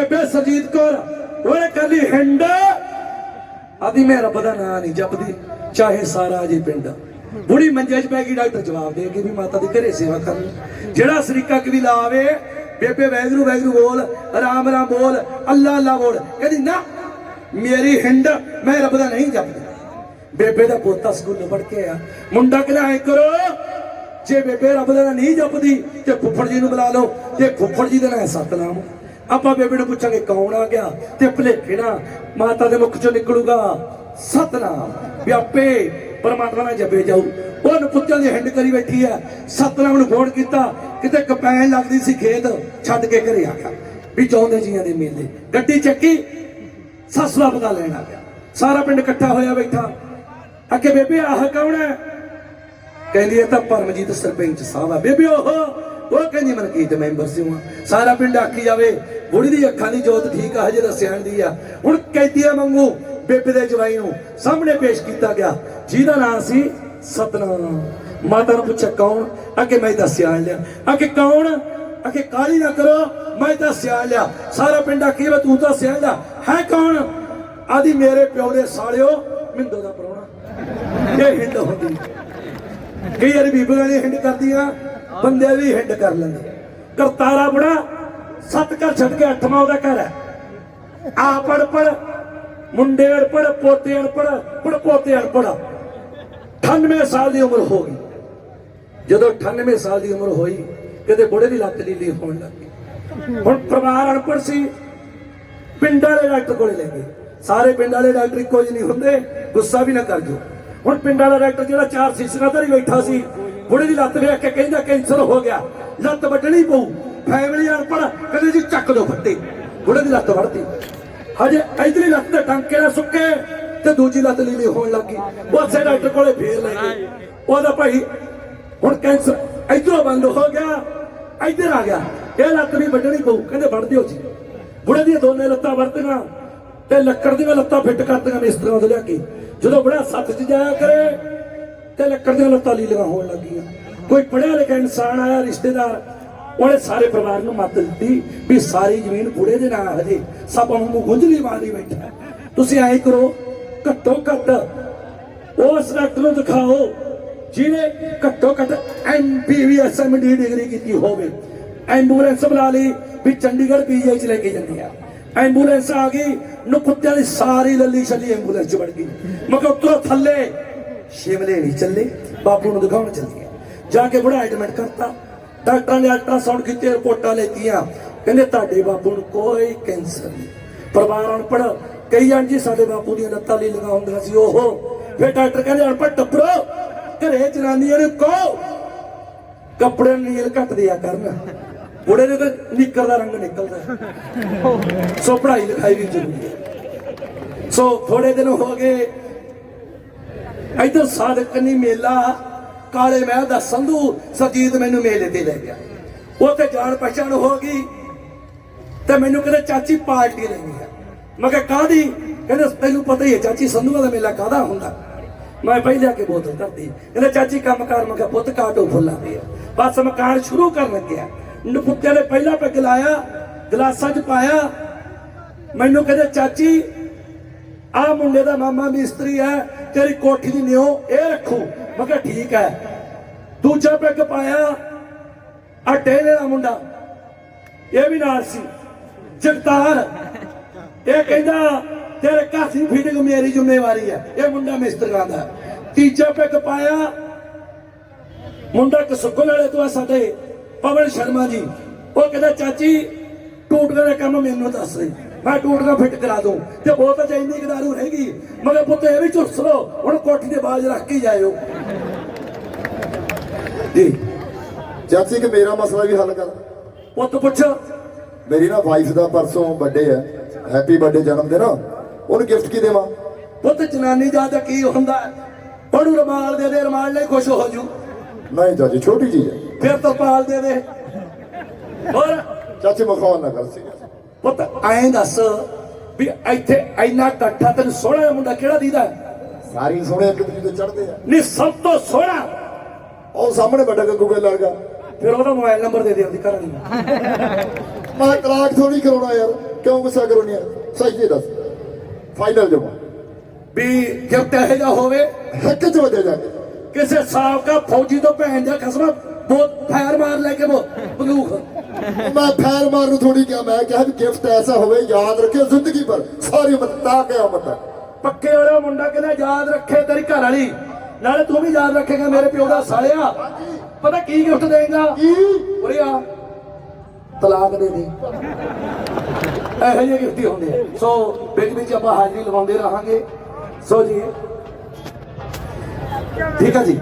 ਬੇਬੇ ਸਰਜੀਤ ਕੌਰ, ਉਹਨੇ ਕੱਲੀ ਹਿੰਡ ਆਦੀ ਮੈਂ ਰੱਬ ਦਾ ਨਾਂ ਨਹੀਂ ਜਪਦੀ, ਚਾਹੇ ਸਾਰਾ ਜੀ ਪਿੰਡ। ਬੁੜੀ ਮੰਜੇ 'ਚ ਪੈ ਗਈ, ਡਾਕਟਰ ਜਵਾਬ ਦੇ ਕੇ ਵੀ ਮਾਤਾ ਦੀ ਘਰੇ ਸੇਵਾ ਕਰਨ। ਜਿਹੜਾ ਸਰੀਕਾ ਕਵੀ ਲਾਵੇ, ਬੇਬੇ ਵੈਗਰੂ ਵੈਗਰੂ ਬੋਲ, ਰਾਮ ਰਾਮ ਬੋਲ, ਅੱਲਾ ਅੱਲਾ ਬੋਲ, ਕਹਿੰਦੀ, ਨਾ, ਮੇਰੀ ਹਿੰਡ ਮੈਂ ਰੱਬ ਦਾ ਨਹੀਂ ਜਪਦੀ। ਬੇਬੇ ਦਾ ਪੋਤਾ ਸਕੂਲ ਪੜ ਕੇ ਆ ਮੁੰਡਾ ਕਹਿੰਦਾ, ਐ ਕਰੋ, ਜੇ ਬੇਬੇ ਰੱਬ ਦਾ ਨਾਂ ਨਹੀਂ ਜਪਦੀ, ਤੇ ਫੁੱਫੜ ਜੀ ਨੂੰ ਬੁਲਾ ਲਓ, ਤੇ ਫੁੱਫੜ ਜੀ ਦਾ ਨਾਂ ਹੈ ਸਤਨਾਮ। ਆਪਾਂ ਬੇਬੇ ਨੂੰ ਪੁੱਛਾਂਗੇ ਕੌਣ ਆ ਗਿਆ ਤੇ ਭਲੇਖੇ ਨਾ ਮਾਤਾ ਦੇ ਮੁਖ ਚੋਂ ਨਿਕਲੂਗਾ। ਸਤਨਾਮ। ਵੀ ਆਪੇ ਪਰਮਾਤਮਾ ਨਾਲ ਜਪੇ ਜਾਊ। ਉਹ ਨਪੁੱਤਿਆਂ ਦੀ ਹਿੰਡ ਕਰੀ ਬੈਠੀ ਆ ਸਤਨਾਮ ਨੂੰ ਫੋਨ ਕੀਤਾ। ਕਿਤੇ ਕਪੈਣ ਲੱਗਦੀ ਸੀ ਖੇਤ, ਛੱਡ ਕੇ ਘਰੇ ਆ ਗਿਆ। ਵੀ ਚਾਹੁੰਦੇ ਜੀਆਂ ਦੇ ਮੇਲੇ। ਗੱਡੀ ਚੱਕੀ ਸੱਸ ਦਾ ਪਤਾ ਲੈਣ ਆ ਗਿਆ। ਸਾਰਾ ਪਿੰਡ ਇਕੱਠਾ ਹੋਇਆ ਬੈਠਾ। ਅੱਗੇ ਬੇਬੇ, ਆਹ ਕੌਣ ਹੈ? ਕਹਿੰਦੀ, ਇਹ ਤਾਂ ਪਰਮਜੀਤ ਸਰਪੰਚ ਸਾਹਿਬ ਆ। ਬੇਬੇ ਉਹ ਉਹ ਕਹਿੰਦੀ ਮਨਕੀਤ ਮੈਂਬਰ ਸੀ ਹਾਂ ਸਾਰਾ ਪਿੰਡ ਆਖੀ ਜਾਵੇ ਬੁੜੀ ਦੀ ਅੱਖਾਂ ਦੀ ਜੋਤ ਠੀਕ ਆ, ਹਜੇ ਦੱਸਿਆ ਦੀ ਆ। ਹੁਣ ਕੈਦੀਆਂ ਮੰਗੂ ਬੇਬੇ ਦੇ ਜਵਾਈ ਨੂੰ ਸਾਹਮਣੇ ਪੇਸ਼ ਕੀਤਾ ਗਿਆ। ਜਿਹਦਾ ਨਾਮ ਸੀ ਸਤਨਾਮ। ਮਾਤਾ ਨੂੰ ਪੁੱਛਿਆ, ਕੌਣ? ਅੱਗੇ ਮੈਂ ਦੱਸਿਆ ਲਿਆ। ਅੱਗੇ ਕੌਣ? ਅੱਗੇ ਕਾਲੀ ਨਾ ਕਰੋ, ਮੈਂ ਦੱਸਿਆ ਲਿਆ। ਸਾਰਾ ਪਿੰਡ ਆਖੀ ਵਾ ਤੂੰ ਤਾਂ ਸਿਆ ਲਿਆ। ਹੈ ਕੌਣ? ਆਦੀ ਮੇਰੇ ਪਿਓ ਦੇ ਸਾਲਿਓ, ਮਿੰਦੋ ਦਾ ਪਰੋਣਾ ਇਹ ਹਿੰਡ ਹੁੰਦੀ। ਕਈ ਵਾਰੀ ਬੀਬੀਆਂ ਨੇ ਹਿੰਡ ਕਰਦੀਆਂ ਬੰਦੇ ਵੀ ਹਿੰਡ ਕਰ ਲੈਂਦੇ। ਕਰਤਾਰਾ ਬੁੜਾ ਸੱਤ ਘਰ ਛੱਡ ਕੇ ਅੱਠਵਾਂ ਉਹਦਾ ਘਰ ਹੈ। ਆ ਪੜ ਪੜ, ਮੁੰਡੇ ਅਨਪੜ, ਪੋਤੇ ਅਨਪੜ ਪੜ ਪੋਤੇ ਅਨਪੜ। 98 ਸਾਲ ਦੀ ਉਮਰ ਹੋ ਗਈ। ਜਦੋਂ 98 ਸਾਲ ਦੀ ਉਮਰ ਹੋਈ, ਕਿਤੇ ਬੁੜੇ ਦੀ ਲੱਤ ਲੀਲੀ ਹੋਣ ਲੱਗੀ ਹੁਣ ਪਰਿਵਾਰ ਅਨਪੜ ਸੀ। ਪਿੰਡ ਵਾਲੇ ਡਾਕਟਰ ਕੋਲੇ ਲੈ ਗਏ। ਸਾਰੇ ਪਿੰਡ ਵਾਲੇ ਡਾਕਟਰ ਇੱਕੋ ਜਿਹੇ ਨਹੀਂ ਹੁੰਦੇ, ਗੁੱਸਾ ਵੀ ਨਾ ਕਰ ਜੋ। ਹੁਣ ਪਿੰਡ ਵਾਲਾ ਡਾਕਟਰ ਜਿਹੜਾ ਚਾਰ ਸੀਸਾਂ ਧਰੀ ਬੈਠਾ ਸੀ, ਬੁੜੇ ਦੀ ਲੱਤ ਵੇਖ ਕੇ ਕਹਿੰਦਾ ਕੈਂਸਰ ਹੋ ਗਿਆ। ਲੱਤ ਵੱਢਣੀ ਪਊ। ਫੈਮਿਲੀ ਅਨਪੜ ਕਹਿੰਦੇ ਜੀ ਚੱਕ ਦੋ ਫੱਟੇ। ਬੁੜੇ ਦੀ ਲੱਤ ਵੜਤੀ। ਹਜੇ ਇਧਰਲੀ ਲੱਤ ਦੇ ਟਾਂਕੇ ਨਾਲ ਸੁੱਕੇ, ਤੇ ਦੂਜੀ ਲੱਤ ਲੀਲੀ ਹੋਣ ਲੱਗੀ ਉਸੇ ਡਾਕਟਰ ਕੋਲੇ ਫੇਰ ਲੈ ਗਏ। ਉਹਦਾ ਭਾਈ, ਹੁਣ ਕੈਂਸਰ, ਇਧਰੋਂ ਬੰਦ ਹੋ ਗਿਆ, ਇੱਧਰ ਆ ਗਿਆ। ਇਹ ਲੱਤ ਵੀ ਵੱਢਣੀ ਪਊ, ਕਹਿੰਦੇ ਵੱਢ ਦਿਓ ਜੀ। ਬੁੜੇ ਦੀਆਂ ਦੋਨੇ ਲੱਤਾਂ ਵਰਤੀਆਂ, ਤੇ ਲੱਕੜ ਦੀਆਂ ਲੱਤਾਂ ਫਿੱਟ ਕਰਤੀਆਂ ਮਿਸਤਰੀਆਂ ਤੋਂ ਲਿਆ ਕੇ। ਜਦੋਂ ਬੁੜਾ ਸੱਤ 'ਚ ਜਾਇਆ ਕਰੇ, ਤੇ ਲੱਕੜ ਦੀਆਂ ਲੱਤਾਂ ਲੀਲੀਆਂ ਹੋਣ ਲੱਗੀਆਂ। ਕੋਈ ਪੜਿਆ ਲਿਖਿਆ ਇਨਸਾਨ ਆਇਆ, ਰਿਸ਼ਤੇਦਾਰ ਉਹਨੇ ਸਾਰੇ ਪਰਿਵਾਰ ਨੂੰ ਮੱਤ ਦਿੱਤੀ ਵੀ ਸਾਰੀ ਜ਼ਮੀਨ ਬੁੜੇ ਦੇ ਨਾਂ ਹਜੇ ਸਭ ਨੂੰ ਗੁੰਝਲੀ ਮਾਰੀ ਬੈਠਾ ਤੁਸੀਂ ਐਂ ਕਰੋ, ਘੱਟੋ ਘੱਟ ਉਸ ਡਾਕਟਰ ਨੂੰ ਦਿਖਾਓ, ਜਿਹਨੇ ਘੱਟੋ ਘੱਟ ਐਮਬੀਬੀਐਸ ਐਮਡੀ ਡਿਗਰੀ ਕੀਤੀ ਹੋਵੇ। ਐਂਬੂਲੈਂਸ ਬੁਲਾ ਲਈ ਵੀ ਚੰਡੀਗੜ੍ਹ ਪੀਜੀ ਚ ਲੈ ਕੇ ਜਾਂਦੀ ਆ। ਐਂਬੂਲੈਂਸ ਆ ਗਈ ਨੁਕਤਿਆਂ ਦੀ ਸਾਰੀ ਲੱਲੀ ਛੱਲੀ ਐਂਬੂਲੈਂਸ ਚ ਵੜ ਗਈ। ਮਗਰ ਉੱਤੋਂ ਥੱਲੇ, ਸ਼ਿਮਲੇ ਨਹੀਂ ਚੱਲੇ, ਬਾਪੂ ਨੂੰ ਦਿਖਾਉਣ ਚੱਲੀ ਜਾ ਕੇ ਬੁੜਾ ਐਡਮਿਟ ਕਰਤਾ। ਡਾਕਟਰਾਂ ਨੇ ਅਲਟਰਾਸਾਊਂਡ ਕੀਤੇ ਰਿਪੋਰਟਾਂ ਲੈਤੀਆਂ। ਕਹਿੰਦੇ, ਤੁਹਾਡੇ ਬਾਪੂ ਨੂੰ ਕੋਈ ਕੈਂਸਰ ਨਹੀਂ। ਪਰਿਵਾਰ ਅਨਪੜ ਕਈ ਆਂ ਜੀ ਸਾਡੇ ਬਾਪੂ ਦੀਆਂ ਲੱਤਾਂ ਲਈ ਲਗਾ ਸੀ ਉਹ ਫਿਰ ਡਾਕਟਰ ਕਹਿੰਦੇ ਅਨਪੜ ਟੱਪਰੋ, ਘਰੇ ਜਨਾਨੀਆਂ ਨੂੰ ਕਹੋ, ਕੱਪੜੇ ਨੀਲ ਘੱਟ ਦਿਆ ਕਰਨ। ਬੁੜੇ ਦੇ ਤਾਂ ਨਿੱਕਰ ਦਾ ਰੰਗ ਨਿਕਲਦਾ। ਸੋ ਪੜ੍ਹਾਈ ਲਿਖਾਈ ਵੀ ਜ਼ਰੂਰੀ ਹੈ। ਸੋ ਥੋੜੇ ਦਿਨ ਹੋ ਗਏ। ਇਧਰ ਸਾਧਕ ਕੰਨੀ ਮੇਲਾ ਕਾਲੇ ਮਹਿਲ ਦਾ ਸੰਧੂ ਸਰਜੀਤ ਮੈਨੂੰ ਮੇਲੇ ਤੇ ਲੈ ਗਿਆ। ਉੱਥੇ ਜਾਣ ਪਛਾਣ ਹੋ ਗਈ ਤੇ ਮੈਨੂੰ ਕਹਿੰਦੇ, ਚਾਚੀ ਪਾਰਟੀ ਲੈਣੀ ਹੈ ਮੈਂ ਕਿਹਾ ਕਾਦੀ ਕਹਿੰਦੇ, ਤੈਨੂੰ ਪਤਾ ਹੀ ਹੈ ਚਾਚੀ ਸੰਧੂਆਂ ਦਾ ਮੇਲਾ ਕਾਦਾ ਹੁੰਦਾ? ਮੈਂ ਪਹਿਲਾਂ ਕੇ ਬੋਤਲ ਧਰਦੀ ਕਹਿੰਦੇ, ਚਾਚੀ, ਕੰਮ ਕਰ। ਮੈਂ ਕਿਹਾ, ਪੁੱਤ, ਕਾਟੋ ਫੁੱਲਾਂ ਦੇ ਬਸ ਮਕਾਨ ਸ਼ੁਰੂ ਕਰਨ ਲੱਗਿਆ। ਨਪੁੱਤਿਆਂ ਨੇ ਪਹਿਲਾ ਪੈਗ ਲਾਇਆ, ਗਲਾਸਾਂ 'ਚ ਪਾਇਆ। ਮੈਨੂੰ ਕਹਿੰਦੇ, ਚਾਚੀ ਆ ਮੁੰਡੇ ਦਾ ਮਾਮਾ ਮਿਸਤਰੀ ਹੈ, ਤੇਰੀ ਕੋਠੀ ਦੀ ਨਿਓ ਇਹ ਰੱਖੂ। ਮੈਂ ਕਿਹਾ ਠੀਕ ਹੈ। ਦੂਜਾ ਪੈਗ ਪਾਇਆ ਆ ਟੇਲੇ ਦਾ ਮੁੰਡਾ। ਇਹ ਵੀ ਨਾਲ ਸੀ। ਜਗਤਾਰ, ਇਹ ਕਹਿੰਦਾ, ਤੇਰੇ ਘਰ ਦੀ ਫੀਟਿੰਗ ਮੇਰੀ ਜ਼ਿੰਮੇਵਾਰੀ ਹੈ। ਇਹ ਮੁੰਡਾ ਮਿਸਤਰੀਆਂ ਦਾ ਤੀਜਾ ਪੈਗ ਪਾਇਆ, ਮੁੰਡਾ ਕਸੁੱਕਲ ਵਾਲੇ ਤੋਂ ਆ ਸਾਡੇ ਪਵਨ ਸ਼ਰਮਾ ਜੀ। ਉਹ ਕਹਿੰਦਾ, ਚਾਚੀ ਟੂਟੀਆਂ ਦਾ ਕੰਮ ਮੈਨੂੰ ਦੱਸ ਦੇ। ਮੈਂ ਟੂਟੀਆਂ ਫਿੱਟ ਕਰਾ ਦੂੰ। ਤੇ ਉਹ ਤਾਂ ਇੰਨੀ ਗਦਾਰੂ ਰਹੇਗੀ ਮਗਰ ਪੁੱਤ ਇਹ ਵੀ ਝੁੱਸ ਲੋ ਹੁਣ ਕੋਠੀ ਦੇ ਬਾਜ ਰੱਖ ਕੇ ਜਾਇਓ। ਜੀ। ਚਾਚੀ ਕਿ ਮੇਰਾ ਮਸਲਾ ਵੀ ਹੱਲ ਕਰ। ਪੁੱਤ ਪੁੱਛ। ਮੇਰੀ ਨਾ ਵਾਈਫ ਦਾ ਪਰਸੋਂ ਬਰਥਡੇ ਹੈ। ਹੈਪੀ ਬਰਥਡੇ ਜਨਮ ਦਿਨ। ਉਹਨੂੰ ਗਿਫਟ ਕੀ ਦੇਵਾਂ? ਪੁੱਤ ਜਨਾਨੀ ਜ਼ਿਆਦਾ ਕੀ ਹੁੰਦਾ? ਪੜੂ ਰਮਾਲ ਦੇ ਦੇ ਰਮਾਲ ਲਈ ਖੁਸ਼ ਹੋ ਜੂ। ਨਹੀਂ ਚਾਚੀ ਛੋਟੀ ਚੀਜ਼ ਹੈ। ਫਿਰ ਤਰਪਾਲ ਦੇ ਦੇ। ਹੋਰ? ਚਾਚੀ ਮਖੌਲ ਨਾ ਕਰ ਸੀ ਪੁੱਤ ਐਂ ਦੱਸ ਵੀ ਇੱਥੇ ਇੰਨਾ ਇਕੱਠਾ ਤੈਨੂੰ ਸੋਹਣਾ ਮੁੰਡਾ ਕਿਹੜਾ ਦੀਦਾ? ਸਾਰੀ ਸੋਹਣੇ ਇੱਕ ਦੂਜੇ ਤੇ ਚੜਦੇ ਆ। ਨਹੀਂ ਸਭ ਤੋਂ ਸੋਹਣਾ। ਉਹ ਸਾਹਮਣੇ ਵੱਡਾ ਗੱਗੂ ਕੇ ਲੜਗਾ ਫਿਰ ਉਹਦਾ ਮੋਬਾਈਲ ਨੰਬਰ ਦੇ ਦੇ ਉਹਦੀ ਘਰ ਦੀ ਮੈਂ ਤਲਾਕ ਥੋੜੀ ਕਰਾਉਣਾ ਯਾਰ ਕਿਉਂ ਗੁੱਸਾ ਕਰੋਨੀ ਆ? ਸਹੀ ਜੀ ਦੱਸ। ਫਾਈਨਲ ਜਮਾ ਵੀ ਗਿਫਟ ਇਹੋ ਜਿਹਾ ਹੋਵੇ ਹੱਕ ਚ ਵਧੇ ਜਾ ਕੇ। ਕਿਸੇ ਸਾਬਕਾ ਫੌਜੀ ਤੋਂ ਭੈਣ ਦਾ ਖਸਮਾ ਬਹੁਤ ਫਾਇਰ ਮਾਰ ਲੈ ਕੇ ਉਹ ਬੰਦੂਕ। ਮੈਂ ਫੈਰ ਮਾਰ ਨੂੰ ਥੋੜੀ ਕਿਹਾ ਮੈਂ ਕਿਹਾ ਗਿਫਟ ਐਸਾ ਹੋਵੇ ਯਾਦ ਰੱਖਿਓ ਜ਼ਿੰਦਗੀ ਭਰ ਸਾਰੀ ਉਮਰ ਤਾਂ ਕਿਆਮਤ ਹੈ। ਪੱਕੇ ਵਾਲਾ ਮੁੰਡਾ ਕਹਿੰਦਾ ਯਾਦ ਰੱਖੇ ਤੇਰੀ ਘਰ ਵਾਲੀ। ਨਾਲੇ ਤੂੰ ਵੀ ਯਾਦ ਰੱਖੇਗਾ ਮੇਰੇ ਪਿਓ ਦਾ ਸਾਲਿਆ। ਪਤਾ ਕੀ ਗਿਫਟ ਦੇਗਾ? ਕੀ? ਉਰੇ ਆ। ਤਲਾਕ ਦੇ ਦੇ। ਇਹੋ ਜਿਹੇ ਗਿਫਟ ਹੀ ਹੁੰਦੇ ਆ। ਸੋ ਵਿੱਚ ਵਿੱਚ ਆਪਾਂ ਹਾਜ਼ਰੀ ਲਵਾਉਂਦੇ ਰਹਾਂਗੇ। ਸੋ ਜੀ। ਠੀਕ ਆ ਜੀ।